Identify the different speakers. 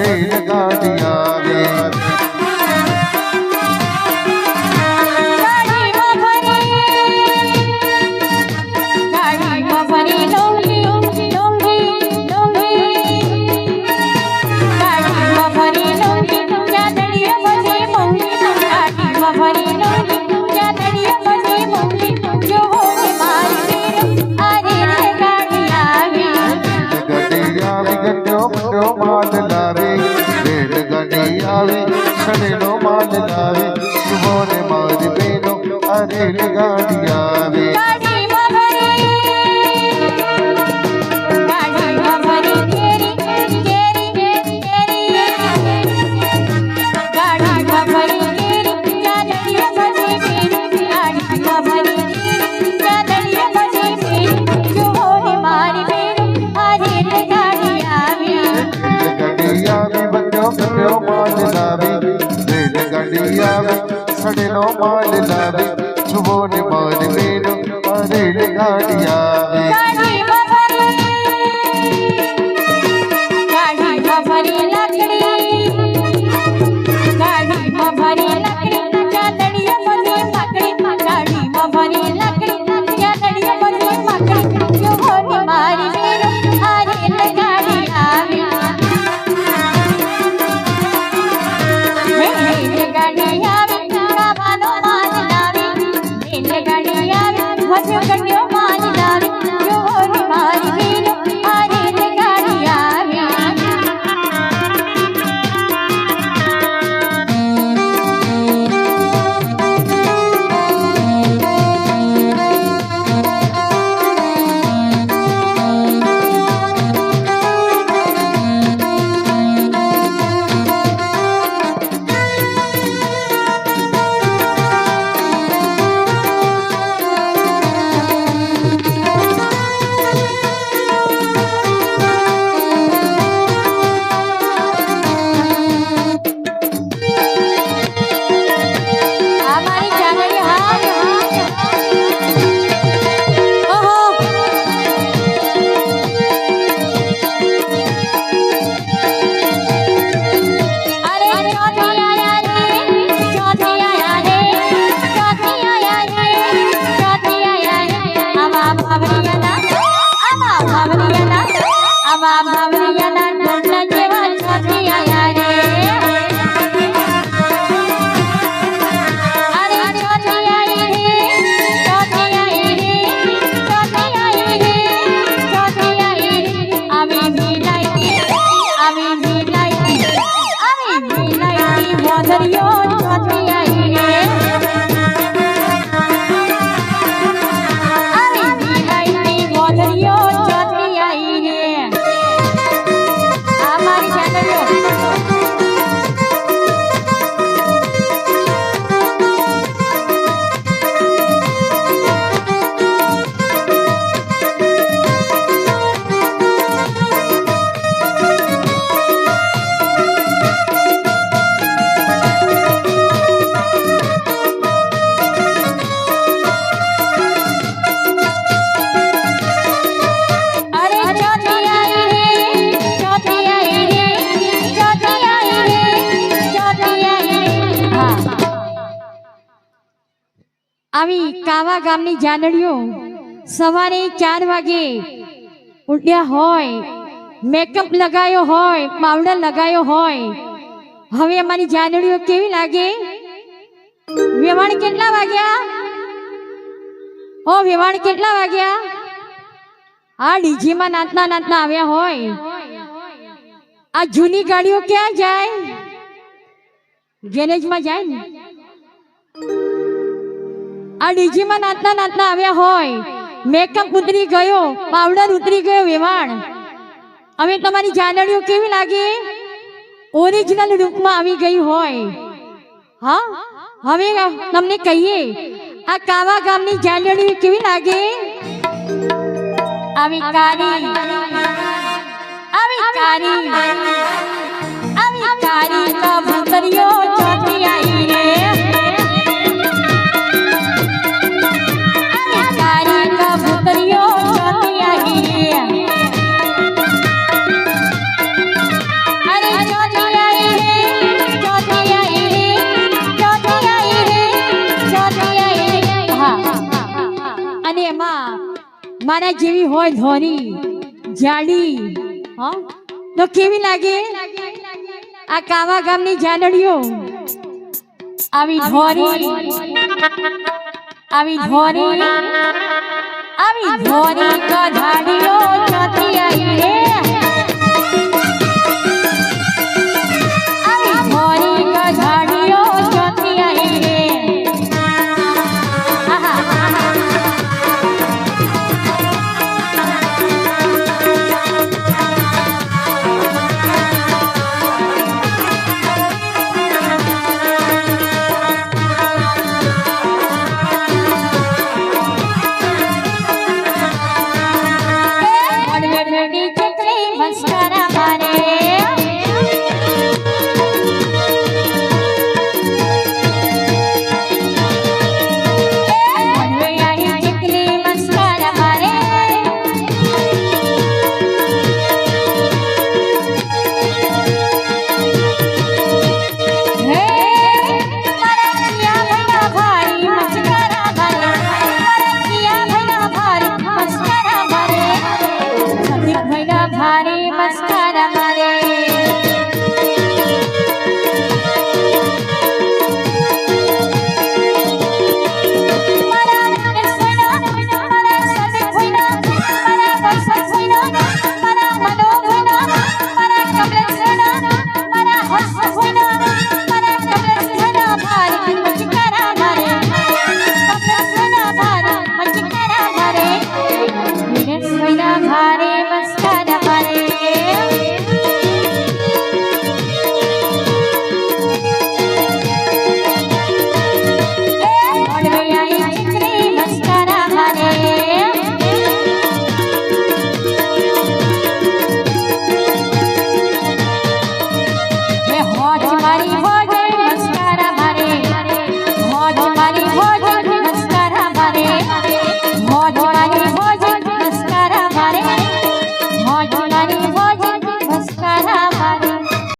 Speaker 1: દઈ ગાડી આવે গাড়িয়া मोर मोर मेरो हरिल गाड़िया I've આવી કાવા ગામની જાનડીઓ સવારે ચાર વાગે ઉડ્યા હોય મેકઅપ લગાયો હોય પાવડર લગાયો હોય હવે અમારી જાનડીઓ કેવી લાગે વેવાણ કેટલા વાગ્યા ઓ વેવાણ કેટલા વાગ્યા આ ડીજીમાં નાતના નાતના આવ્યા હોય આ જૂની ગાડીઓ ક્યાં જાય ગેરેજમાં જાય ને આ ડીજીમાં નાતના નાતના આવ્યા હોય, મેકઅપ ઉતરી ગયો પાવડર ઉતરી ગયો વેવાણ. હવે તમારી જાનડીઓ કેવી લાગે? ઓરિજિનલ રૂપમાં આવી ગઈ હોય. હા? હવે તમને કહીએ, આ કાવા ગામની જાનડીઓ કેવી લાગે? આવી કારી મારા જેવી હોય ધોરી જાડી હા? તો કેવી લાગે? આ કાવા ગામની જાડડીઓ આવી ધોરી આવી ધોરી આવી ધોરી કઢાડીઓ ચોથી આવી રે?